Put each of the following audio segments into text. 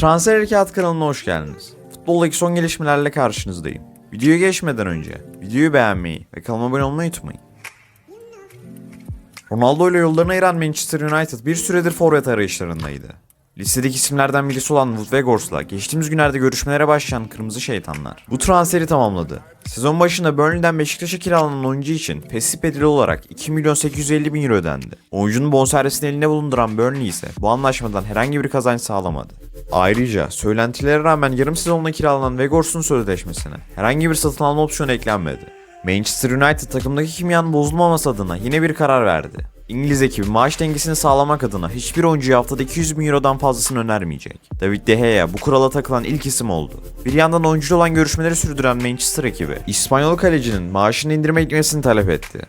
Transfer Harekat kanalına hoş geldiniz. Futboldaki son gelişmelerle karşınızdayım. Videoya geçmeden önce videoyu beğenmeyi ve kanalıma abone olmayı unutmayın. Ronaldo ile yollarını ayıran Manchester United bir süredir forvet arayışlarındaydı. Listedeki isimlerden birisi olan Wout Weghorst'la geçtiğimiz günlerde görüşmelere başlayan Kırmızı Şeytanlar bu transferi tamamladı. Sezon başında Burnley'den Beşiktaş'a kiralanan oyuncu için pesif bedeli olarak 2 milyon 850 bin euro ödendi. Oyuncunun bonservisini elinde bulunduran Burnley ise bu anlaşmadan herhangi bir kazanç sağlamadı. Ayrıca söylentilere rağmen yarım sezonla kiralanan Weghorst'un sözleşmesine herhangi bir satın alma opsiyonu eklenmedi. Manchester United takımdaki kimyanın bozulmaması adına yine bir karar verdi. İngiliz ekibi maaş dengesini sağlamak adına hiçbir oyuncuya haftada 200 bin eurodan fazlasını önermeyecek. David De Gea bu kurala takılan ilk isim oldu. Bir yandan oyuncuyla olan görüşmeleri sürdüren Manchester ekibi, İspanyol kalecinin maaşını indirme gitmesini talep etti.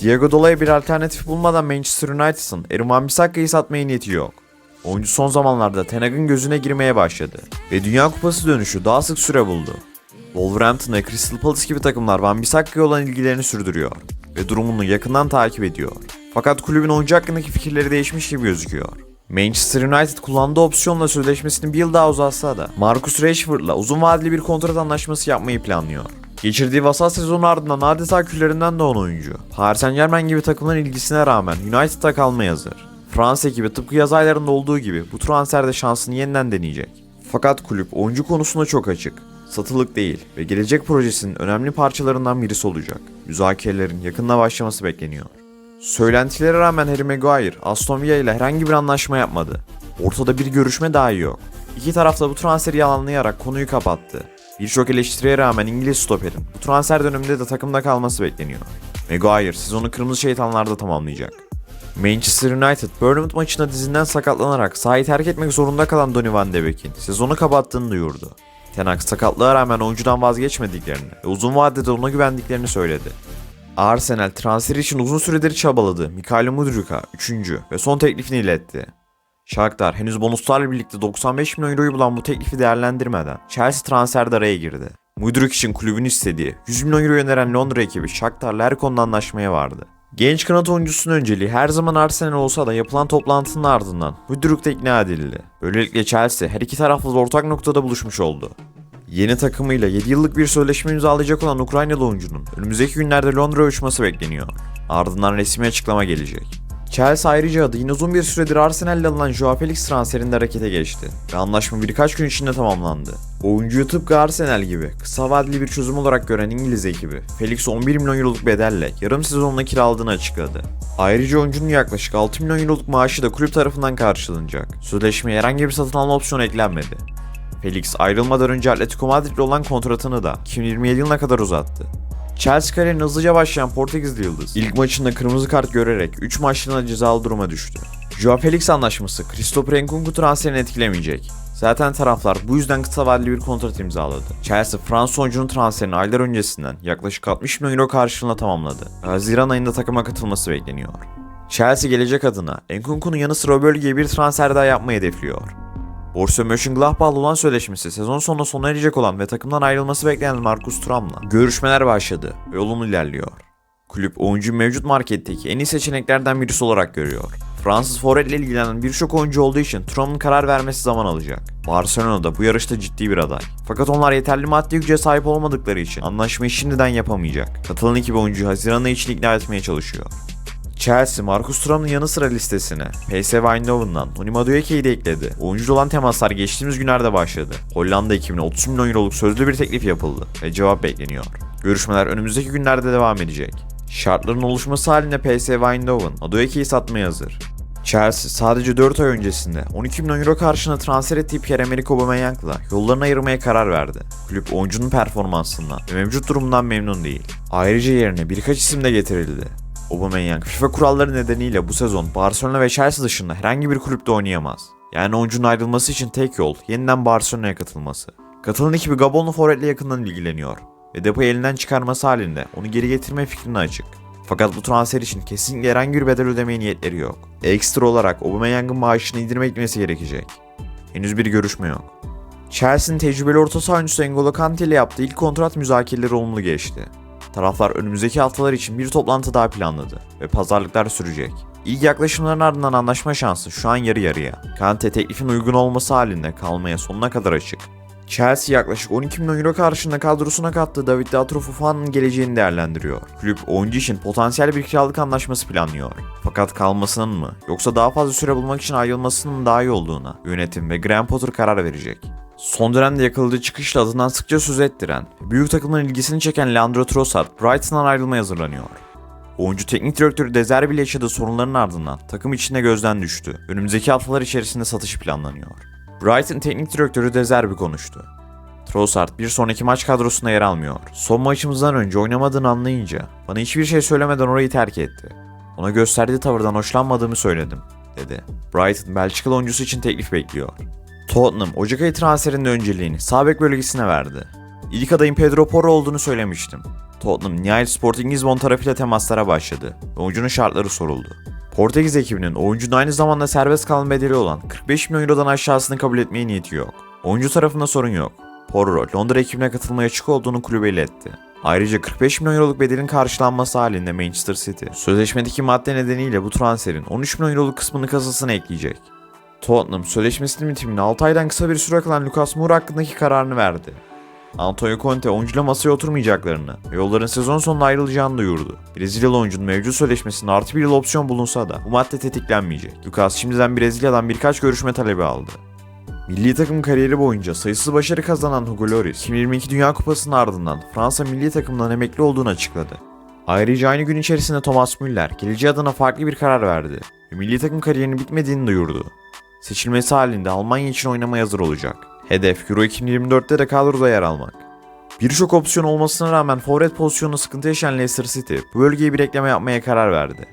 Diego Dalot'a bir alternatif bulmadan Manchester United'ın Erim Wan-Bissaka'yı satmaya niyeti yok. Oyuncu son zamanlarda Ten Hag'ın gözüne girmeye başladı ve Dünya Kupası dönüşü daha sık süre buldu. Wolverhampton ve Crystal Palace gibi takımlar Van Bissaka'ya olan ilgilerini sürdürüyor ve durumunu yakından takip ediyor. Fakat kulübün oyuncu hakkındaki fikirleri değişmiş gibi gözüküyor. Manchester United kullandığı opsiyonla sözleşmesini bir yıl daha uzatsa da Marcus Rashford'la uzun vadeli bir kontrat anlaşması yapmayı planlıyor. Geçirdiği vasat sezonu ardından adeta küllerinden doğan oyuncu. Paris Saint Germain gibi takımların ilgisine rağmen United'da kalmaya hazır. Fransa ekibi tıpkı yaz aylarında olduğu gibi bu transferde şansını yeniden deneyecek. Fakat kulüp oyuncu konusunda çok açık. Satılık değil ve gelecek projesinin önemli parçalarından birisi olacak. Müzakerelerin yakında başlaması bekleniyor. Söylentilere rağmen Harry Maguire, Aston Villa ile herhangi bir anlaşma yapmadı. Ortada bir görüşme dahi yok. İki taraf da bu transferi yalanlayarak konuyu kapattı. Birçok eleştiriye rağmen İngiliz stoperin bu transfer döneminde de takımda kalması bekleniyor. Maguire sezonu kırmızı şeytanlarda tamamlayacak. Manchester United, Bournemouth maçında dizinden sakatlanarak sahayı terk etmek zorunda kalan Donny van de Beek'in sezonu kapattığını duyurdu. Ten Hag sakatlığa rağmen oyuncudan vazgeçmediklerini ve uzun vadede ona güvendiklerini söyledi. Arsenal transfer için uzun süredir çabaladı. Mikhailo Mudryka 3. ve son teklifini iletti. Shakhtar henüz bonuslarla birlikte 95 milyon euroyu bulan bu teklifi değerlendirmeden Chelsea transferde araya girdi. Mudryk için kulübün istediği 100 milyon euro öneren Londra ekibi Shakhtar'la her konuda anlaşmaya vardı. Genç kanat oyuncusunun önceliği her zaman Arsenal olsa da yapılan toplantının ardından Mudryk de ikna edildi. Böylelikle Chelsea her iki taraflı da ortak noktada buluşmuş oldu. Yeni takımıyla 7 yıllık bir sözleşme imzalayacak olan Ukraynalı oyuncunun önümüzdeki günlerde Londra uçması bekleniyor. Ardından resmi açıklama gelecek. Chelsea ayrıca adı yine uzun bir süredir Arsenal'le alınan Joao Felix transferinde harekete geçti ve anlaşma birkaç gün içinde tamamlandı. Oyuncuyu tıpkı Arsenal gibi kısa vadeli bir çözüm olarak gören İngiliz ekibi Felix 11 milyon euroluk bedelle yarım sezonla kiraladığını açıkladı. Ayrıca oyuncunun yaklaşık 6 milyon euroluk maaşı da kulüp tarafından karşılanacak. Sözleşmeye herhangi bir satın alma opsiyonu eklenmedi. Felix ayrılmadan önce Atletico Madrid'le olan kontratını da 2027 yılına kadar uzattı. Chelsea kariyerine hızlıca başlayan Portekizli Yıldız, ilk maçında kırmızı kart görerek 3 maçlığına cezalı duruma düştü. Joao Felix anlaşması Christopher Nkunku transferini etkilemeyecek. Zaten taraflar bu yüzden kısa vadeli bir kontrat imzaladı. Chelsea Fransız oyuncunun transferini aylar öncesinden yaklaşık 60 milyon euro karşılığında tamamladı. Haziran ayında takıma katılması bekleniyor. Chelsea gelecek adına Nkunku'nun yanı sıra bölgeye bir transfer daha yapmayı hedefliyor. Borussia Mönchengladbach'la olan sözleşmesi sezon sonunda sona erecek olan ve takımdan ayrılması beklenen Marcus Thuram'la görüşmeler başladı ve olumlu ilerliyor. Kulüp oyuncu mevcut marketteki en iyi seçeneklerden birisi olarak görüyor. Fransız forvet ile ilgilenen birçok oyuncu olduğu için Thuram'ın karar vermesi zaman alacak. Barcelona da bu yarışta ciddi bir aday. Fakat onlar yeterli maddi güce sahip olmadıkları için anlaşmayı şimdiden yapamayacak. Katılan ekibi oyuncuyu Haziran için ikna etmeye çalışıyor. Chelsea, Marcus Thuram'ın yanı sıra listesine PSV Eindhoven'dan Tony Madueke'yi de ekledi. Oyuncu olan temaslar geçtiğimiz günlerde başladı. Hollanda ekibine 30 milyon euroluk sözlü bir teklif yapıldı ve cevap bekleniyor. Görüşmeler önümüzdeki günlerde devam edecek. Şartların oluşması halinde PSV Eindhoven Madueke'yi satmaya hazır. Chelsea sadece 4 ay öncesinde 12 milyon euro karşılığında transfer ettiği Pierre-Emerick Aubameyang'la yollarını ayırmaya karar verdi. Kulüp oyuncunun performansından ve mevcut durumundan memnun değil. Ayrıca yerine birkaç isim de getirildi. Aubameyang FIFA kuralları nedeniyle bu sezon Barcelona ve Chelsea dışında herhangi bir kulüpte oynayamaz. Yani oyuncunun ayrılması için tek yol yeniden Barcelona'ya katılması. Katılan ekibi Gabonlu forvetle yakından ilgileniyor ve Depay'ı elinden çıkarması halinde onu geri getirme fikrine açık. Fakat bu transfer için kesinlikle herhangi bir bedel ödemeye niyetleri yok. Ekstra olarak Aubameyang'ın maaşını indirme gitmesi gerekecek. Henüz bir görüşme yok. Chelsea'nin tecrübeli orta saha oyuncusu N'Golo Kante ile yaptığı ilk kontrat müzakereleri olumlu geçti. Taraflar önümüzdeki haftalar için bir toplantı daha planladı ve pazarlıklar sürecek. İlk yaklaşımların ardından anlaşma şansı şu an yarı yarıya. Kante teklifin uygun olması halinde kalmaya sonuna kadar açık. Chelsea yaklaşık 12 milyon euro karşılığında kadrosuna kattığı David Datro Fofana'nın geleceğini değerlendiriyor. Kulüp oyuncu için potansiyel bir kiralık anlaşması planlıyor. Fakat kalmasının mı yoksa daha fazla süre bulmak için ayrılmasının daha iyi olduğuna yönetim ve Graham Potter karar verecek. Son dönemde yakaladığı çıkışla adından sıkça söz ettiren, büyük takımların ilgisini çeken Leandro Trossard, Brighton'dan ayrılmaya hazırlanıyor. Oyuncu teknik direktörü Dezerbi ile yaşadığı sorunların ardından takım içinde gözden düştü. Önümüzdeki haftalar içerisinde satışı planlanıyor. Brighton teknik direktörü Dezerbi konuştu. Trossard bir sonraki maç kadrosunda yer almıyor. Son maçımızdan önce oynamadığını anlayınca bana hiçbir şey söylemeden orayı terk etti. Ona gösterdiği tavırdan hoşlanmadığımı söyledim, dedi. Brighton Belçikalı oyuncusu için teklif bekliyor. Tottenham Ocak ayı transferinde önceliğini sağ bölgesine verdi. İlk adayın Pedro Porro olduğunu söylemiştim. Tottenham nihayet Sporting Lisbon tarafıyla temaslara başladı oyuncunun şartları soruldu. Portekiz ekibinin oyuncunun aynı zamanda serbest kalma bedeli olan 45 milyon eurodan aşağısını kabul etmeye niyeti yok. Oyuncu tarafında sorun yok. Porro, Londra ekibine katılmaya açık olduğunu kulübe iletti. Ayrıca 45 milyon euroluk bedelin karşılanması halinde Manchester City, sözleşmedeki madde nedeniyle bu transferin 13 milyon euroluk kısmını kasasına ekleyecek. Tottenham sözleşmesinin bitimine 6 aydan kısa bir süre kalan Lucas Moura hakkındaki kararını verdi. Antonio Conte oyuncuyla masaya oturmayacaklarını ve yolların sezon sonunda ayrılacağını duyurdu. Brezilyalı oyuncunun mevcut sözleşmesinde artı bir yıl opsiyon bulunsa da bu madde tetiklenmeyecek. Lucas şimdiden Brezilya'dan birkaç görüşme talebi aldı. Milli takım kariyeri boyunca sayısız başarı kazanan Hugo Lloris, 2022 Dünya Kupası'nın ardından Fransa milli takımından emekli olduğunu açıkladı. Ayrıca aynı gün içerisinde Thomas Müller, geleceği adına farklı bir karar verdi ve milli takım kariyerinin bitmediğini duyurdu. Seçilmesi halinde Almanya için oynamaya hazır olacak. Hedef Euro 2024'te de kadroda yer almak. Birçok opsiyon olmasına rağmen forvet pozisyonunda sıkıntı yaşayan Leicester City bu bölgeye bir ekleme yapmaya karar verdi.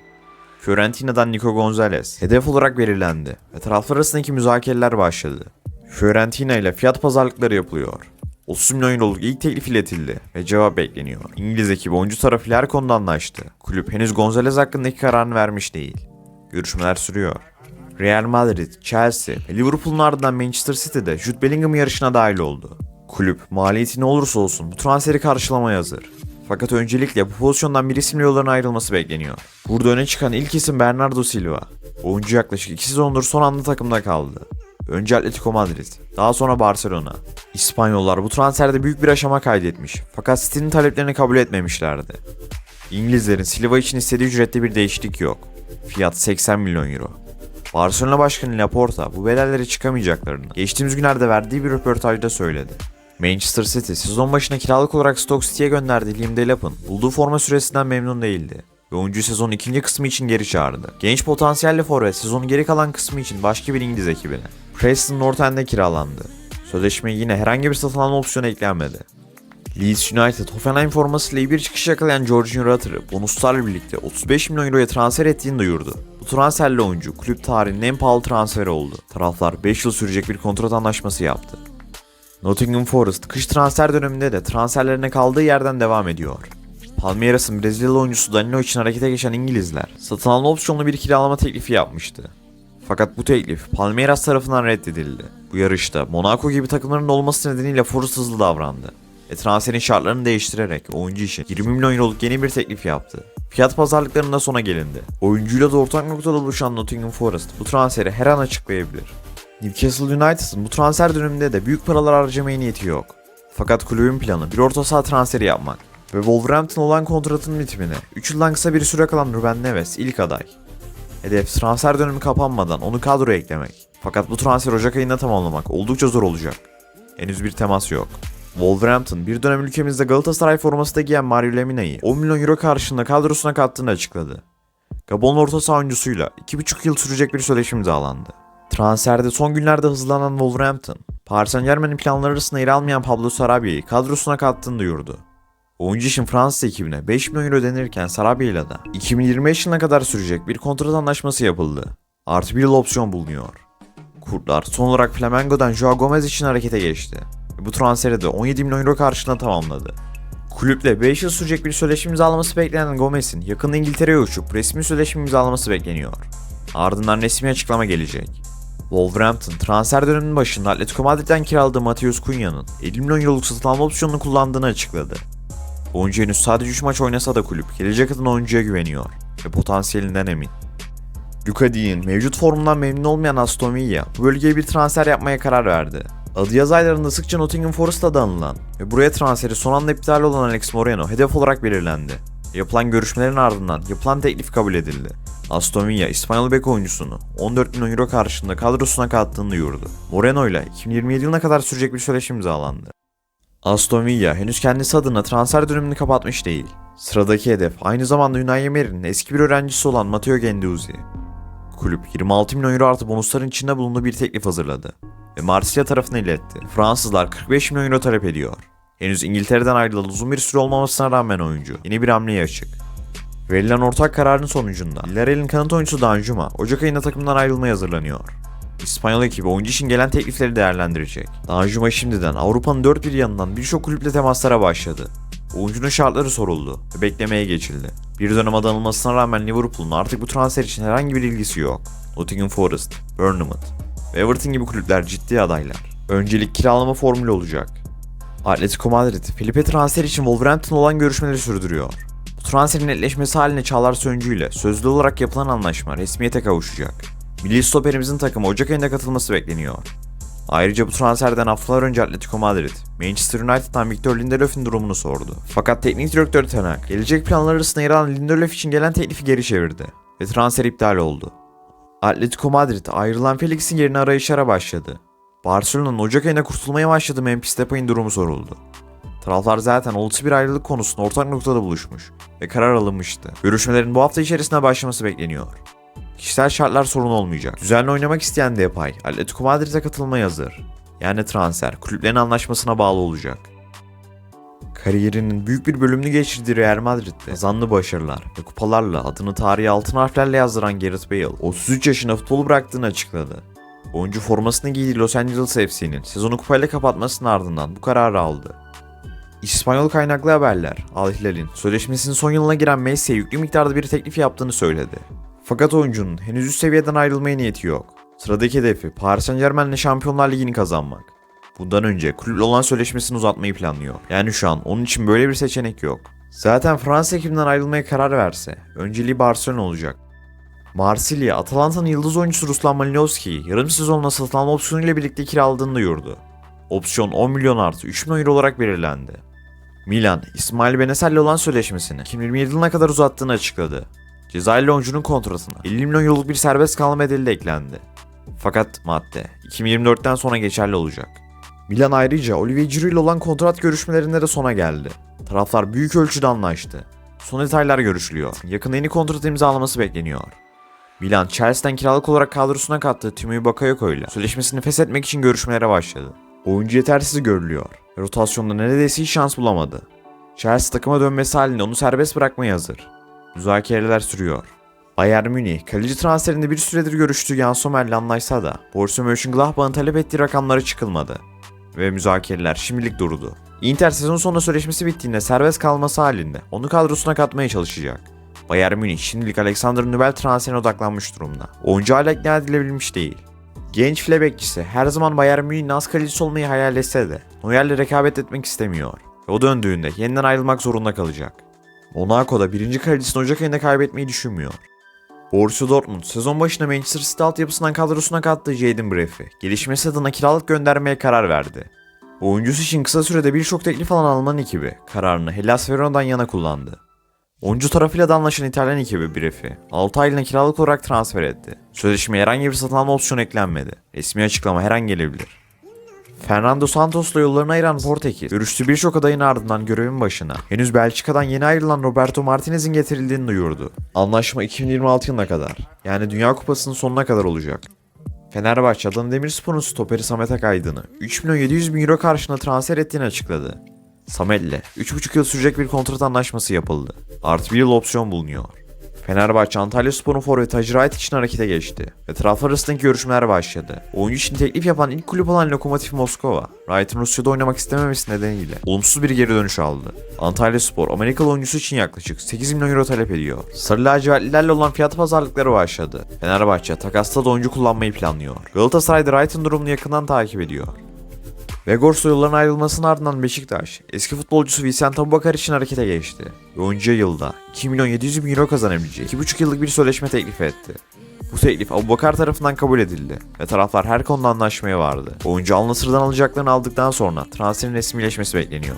Fiorentina'dan Nico Gonzalez hedef olarak belirlendi ve taraflar arasındaki müzakereler başladı. Fiorentina ile fiyat pazarlıkları yapılıyor. 30 milyon euroluk ilk teklif iletildi ve cevap bekleniyor. İngiliz ekibi oyuncu tarafıyla her konuda anlaştı. Kulüp henüz Gonzalez hakkındaki kararını vermiş değil. Görüşmeler sürüyor. Real Madrid, Chelsea ve Liverpool'un ardından Manchester City'de Jude Bellingham yarışına dahil oldu. Kulüp maliyeti ne olursa olsun bu transferi karşılamaya hazır. Fakat öncelikle bu pozisyondan bir isimli yolların ayrılması bekleniyor. Burada öne çıkan ilk isim Bernardo Silva. Oyuncu yaklaşık 2 sezondur son anda takımda kaldı. Önce Atletico Madrid, daha sonra Barcelona. İspanyollar bu transferde büyük bir aşama kaydetmiş fakat City'nin taleplerini kabul etmemişlerdi. İngilizlerin Silva için istediği ücrette bir değişiklik yok. Fiyat 80 milyon euro. Barcelona Başkanı Laporta bu bedellere çıkamayacaklarını geçtiğimiz günlerde verdiği bir röportajda söyledi. Manchester City sezon başına kiralık olarak Stoke City'ye gönderdiği Liam Delap'ın bulduğu forma süresinden memnun değildi ve oyuncuyu sezonun ikinci kısmı için geri çağırdı. Genç potansiyelli forvet sezonun geri kalan kısmı için başka bir İngiliz ekibine. Preston North End'e kiralandı. Sözleşmeye yine herhangi bir satın alma opsiyonu eklenmedi. Leeds United, Hoffenheim formasıyla iyi bir çıkış yakalayan Jorginho Rutter'ı bonuslarla birlikte 35 milyon euroya transfer ettiğini duyurdu. Bu transferle oyuncu kulüp tarihinin en pahalı transferi oldu. Taraflar 5 yıl sürecek bir kontrat anlaşması yaptı. Nottingham Forest kış transfer döneminde de transferlerine kaldığı yerden devam ediyor. Palmeiras'ın Brezilyalı oyuncusu Danilo için harekete geçen İngilizler satın alma opsiyonlu bir kiralama teklifi yapmıştı. Fakat bu teklif Palmeiras tarafından reddedildi. Bu yarışta Monaco gibi takımların olması nedeniyle Forest hızlı davrandı ve transferin şartlarını değiştirerek oyuncu için 20 milyon euroluk yeni bir teklif yaptı. Fiyat pazarlıklarında sona gelindi. Oyuncuyla da ortak noktada buluşan Nottingham Forest bu transferi her an açıklayabilir. Newcastle United'ın bu transfer döneminde de büyük paralar harcamaya niyeti yok. Fakat kulübün planı bir orta saha transferi yapmak ve Wolverhampton olan kontratının bitimine 3 yıldan kısa bir süre kalan Ruben Neves ilk aday. Hedef transfer dönemi kapanmadan onu kadroya eklemek. Fakat bu transfer Ocak ayında tamamlamak oldukça zor olacak. Henüz bir temas yok. Wolverhampton bir dönem ülkemizde Galatasaray forması da giyen Mario Lemina'yı 10 milyon euro karşılığında kadrosuna kattığını açıkladı. Gabon orta saha oyuncusuyla 2,5 yıl sürecek bir sözleşme imzalandı. Transferde son günlerde hızlanan Wolverhampton, Paris Saint Germain'in planları arasında yer almayan Pablo Sarabia'yı kadrosuna kattığını duyurdu. Oyuncu için Fransız ekibine 5 milyon euro ödenirken Sarabia ile de 2025 yılına kadar sürecek bir kontrat anlaşması yapıldı. Artı bir yıl opsiyon bulunuyor. Kurtlar son olarak Flamengo'dan Joao Gomez için harekete geçti. Bu transferi de 17 milyon euro karşılığında tamamladı. Kulüple 5 yıl sürecek bir sözleşme imzalaması beklenen Gomez'in yakında İngiltere'ye uçup resmi sözleşme imzalaması bekleniyor. Ardından resmi açıklama gelecek. Wolverhampton transfer döneminin başında Atletico Madrid'den kiraladığı Matheus Cunha'nın 50 milyon euroluk satın alma opsiyonunu kullandığını açıkladı. Oyuncu henüz sadece 3 maç oynasa da kulüp gelecek adına oyuncuya güveniyor ve potansiyelinden emin. Luka mevcut formundan memnun olmayan Aston Villa bu bölgeye bir transfer yapmaya karar verdi. Adı yaz aylarında sıkça Nottingham Forest'ta da anılan ve buraya transferi son anda iptal olan Alex Moreno hedef olarak belirlendi. Yapılan görüşmelerin ardından yapılan teklif kabul edildi. Aston Villa İspanyol bek oyuncusunu 14 milyon euro karşılığında kadrosuna kattığını duyurdu. Moreno ile 2027 yılına kadar sürecek bir sözleşme imzalandı. Aston Villa henüz kendisi adına transfer dönemini kapatmış değil. Sıradaki hedef aynı zamanda Unai Emery'nin eski bir öğrencisi olan Matteo Guendouzi. Kulüp 26 milyon euro artı bonusların içinde bulunduğu bir teklif hazırladı ve Marsilya tarafına iletti. Fransızlar 45 milyon euro talep ediyor. Henüz İngiltere'den ayrılalı uzun bir süre olmamasına rağmen oyuncu yeni bir hamleye açık. Verilen ortak kararın sonucunda Villarreal'in kanat oyuncusu Danjuma Ocak ayında takımdan ayrılmaya hazırlanıyor. İspanyol ekibi oyuncu için gelen teklifleri değerlendirecek. Danjuma şimdiden Avrupa'nın dört bir yanından birçok kulüple temaslara başladı. Oyuncunun şartları soruldu ve beklemeye geçildi. Bir dönem adı anılmasına rağmen Liverpool'un artık bu transfer için herhangi bir ilgisi yok. Nottingham Forest, Bournemouth ve Everton gibi kulüpler ciddi adaylar. Öncelik kiralama formülü olacak. Atletico Madrid, Felipe transfer için Wolverhampton olan görüşmeleri sürdürüyor. Bu transferin netleşmesi haline Çağlar Söncü ile sözlü olarak yapılan anlaşma resmiyete kavuşacak. Milli stoperimizin takımı Ocak ayında katılması bekleniyor. Ayrıca bu transferden haftalar önce Atletico Madrid, Manchester United'dan Victor Lindelöf'ün durumunu sordu. Fakat teknik direktör Ten gelecek planlar arasında yer alan Lindelöf için gelen teklifi geri çevirdi ve transfer iptal oldu. Atletico Madrid ayrılan Felix'in yerine arayışlara başladı. Barcelona'nın Ocak ayında kurtulmaya başladığı Memphis Depay'ın durumu soruldu. Taraflar zaten olası bir ayrılık konusunda ortak noktada buluşmuş ve karar alınmıştı. Görüşmelerin bu hafta içerisinde başlaması bekleniyor. Kişisel şartlar sorun olmayacak. Düzenli oynamak isteyen Depay, Atletico Madrid'e katılmaya hazır. Yani transfer, kulüplerin anlaşmasına bağlı olacak. Kariyerinin büyük bir bölümünü geçirdiği Real Madrid'de kazanlı başarılar ve kupalarla adını tarihe altın harflerle yazdıran Gareth Bale 33 yaşında futbolu bıraktığını açıkladı. Oyuncu formasını giydiği Los Angeles FC'nin sezonu kupayla kapatmasının ardından bu kararı aldı. İspanyol kaynaklı haberler, Al Hilal'in sözleşmesinin son yılına giren Messi'ye yüklü miktarda bir teklif yaptığını söyledi. Fakat oyuncunun henüz üst seviyeden ayrılmaya niyeti yok. Sıradaki hedefi Paris Saint Germain'le Şampiyonlar Ligi'ni kazanmak. Bundan önce kulüple olan sözleşmesini uzatmayı planlıyor. Yani şu an onun için böyle bir seçenek yok. Zaten Fransa ekibinden ayrılmaya karar verse, önceliği Barcelona olacak. Marsilya, Atalanta'nın yıldız oyuncusu Ruslan Malinovski'yi yarım sezonla satılan opsiyonuyla birlikte kiraladığını duyurdu. Opsiyon 10 milyon artı 3 milyon euro olarak belirlendi. Milan, İsmail Benesel'le olan sözleşmesini 2027 yılına kadar uzattığını açıkladı. Cezayirli oyuncunun kontratına 50 milyon euroluk bir serbest kalma bedeli de eklendi. Fakat madde 2024'ten sonra geçerli olacak. Milan ayrıca Olivier Giroud ile olan kontrat görüşmelerinde de sona geldi. Taraflar büyük ölçüde anlaştı. Son detaylar görüşülüyor. Yakında yeni kontrat imzalaması bekleniyor. Milan, Chelsea'den kiralık olarak kadrosuna kattığı Timo Bakayoko ile sözleşmesini feshetmek için görüşmelere başladı. Oyuncu yetersiz görülüyor rotasyonda neredeyse hiç şans bulamadı. Chelsea takıma dönmesi halinde onu serbest bırakmaya hazır. Müzakereler sürüyor. Bayern Münih, kaleci transferinde bir süredir görüştüğü Jan Sommer'le anlaşsa da Borussia Mönchengladbach'ın talep ettiği rakamlara çıkılmadı. Ve müzakereler şimdilik durdu. Inter sezon sonunda sözleşmesi bittiğinde serbest kalması halinde onu kadrosuna katmaya çalışacak. Bayern Münih şimdilik Alexander Nubel transferine odaklanmış durumda. Oyuncu hala ikna edilebilmiş değil. Genç file bekçisi her zaman Bayern Münih'in az kalecisi olmayı hayal etse de Neuer'le rekabet etmek istemiyor. Ve o döndüğünde yeniden ayrılmak zorunda kalacak. Monaco'da birinci kalecisini Ocak ayında kaybetmeyi düşünmüyor. Borussia Dortmund sezon başında Manchester City altyapısından kadrosuna kattığı Jadon Breff'i gelişmesi adına kiralık göndermeye karar verdi. Oyuncusu için kısa sürede birçok teklif alan Alman ekibi kararını Hellas Verona'dan yana kullandı. Oyuncu tarafıyla da anlaşan İtalyan ekibi Breff'i 6 aylığına kiralık olarak transfer etti. Sözleşmeye herhangi bir satın alma opsiyonu eklenmedi. Resmi açıklama her an gelebilir. Fernando Santos'la yollarını ayıran Portekiz, görüştüğü birçok adayın ardından görevin başına henüz Belçika'dan yeni ayrılan Roberto Martinez'in getirildiğini duyurdu. Anlaşma 2026 yılına kadar, yani Dünya Kupası'nın sonuna kadar olacak. Fenerbahçe Adana Demirspor'un stoperi Samet Akaydın'ı 3 milyon 700 bin euro karşılığında transfer ettiğini açıkladı. Samet'le 3,5 yıl sürecek bir kontrat anlaşması yapıldı. Artı bir yıl opsiyon bulunuyor. Fenerbahçe Antalya Spor'un forveti Hacı Wright için harekete geçti ve taraflar arasındaki görüşmeler başladı. Oyuncu için teklif yapan ilk kulüp olan Lokomotiv Moskova, Wright'ın Rusya'da oynamak istememesi nedeniyle olumsuz bir geri dönüş aldı. Antalya Spor, Amerikalı oyuncusu için yaklaşık 8 milyon euro talep ediyor. Sarı lacivertlilerle olan fiyat pazarlıkları başladı. Fenerbahçe takasta da oyuncu kullanmayı planlıyor. Galatasaray da Wright'ın durumunu yakından takip ediyor. Vegors'la yolların ayrılmasının ardından Beşiktaş, eski futbolcusu Vicente Abubakar için harekete geçti. Ve oyuncuya yılda 2 milyon 700 bin euro kazanabileceği 2,5 yıllık bir sözleşme teklif etti. Bu teklif Abubakar tarafından kabul edildi ve taraflar her konuda anlaşmaya vardı. Oyuncu Al Nassr'dan alacaklarını aldıktan sonra transferin resmileşmesi bekleniyor.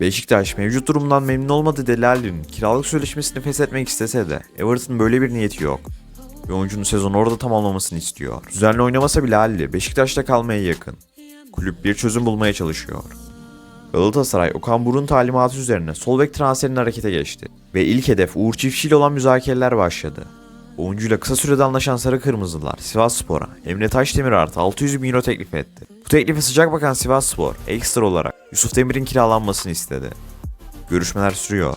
Beşiktaş mevcut durumdan memnun olmadığı Delali'nin kiralık sözleşmesini feshetmek istese de Everton böyle bir niyeti yok. Ve oyuncunun sezonu orada tamamlamasını istiyor. Düzenli oynamasa bile Halil Beşiktaş'ta kalmaya yakın. Kulüp bir çözüm bulmaya çalışıyor. Galatasaray Okan Burun talimatı üzerine sol bek transferinin harekete geçti. Ve ilk hedef Uğur Çiftçi ile olan müzakereler başladı. Oyuncuyla kısa sürede anlaşan Sarı Kırmızılar Sivas Spor'a Emre Taşdemir artı 600 bin euro teklif etti. Bu teklife sıcak bakan Sivas Spor ekstra olarak Yusuf Demir'in kiralanmasını istedi. Görüşmeler sürüyor.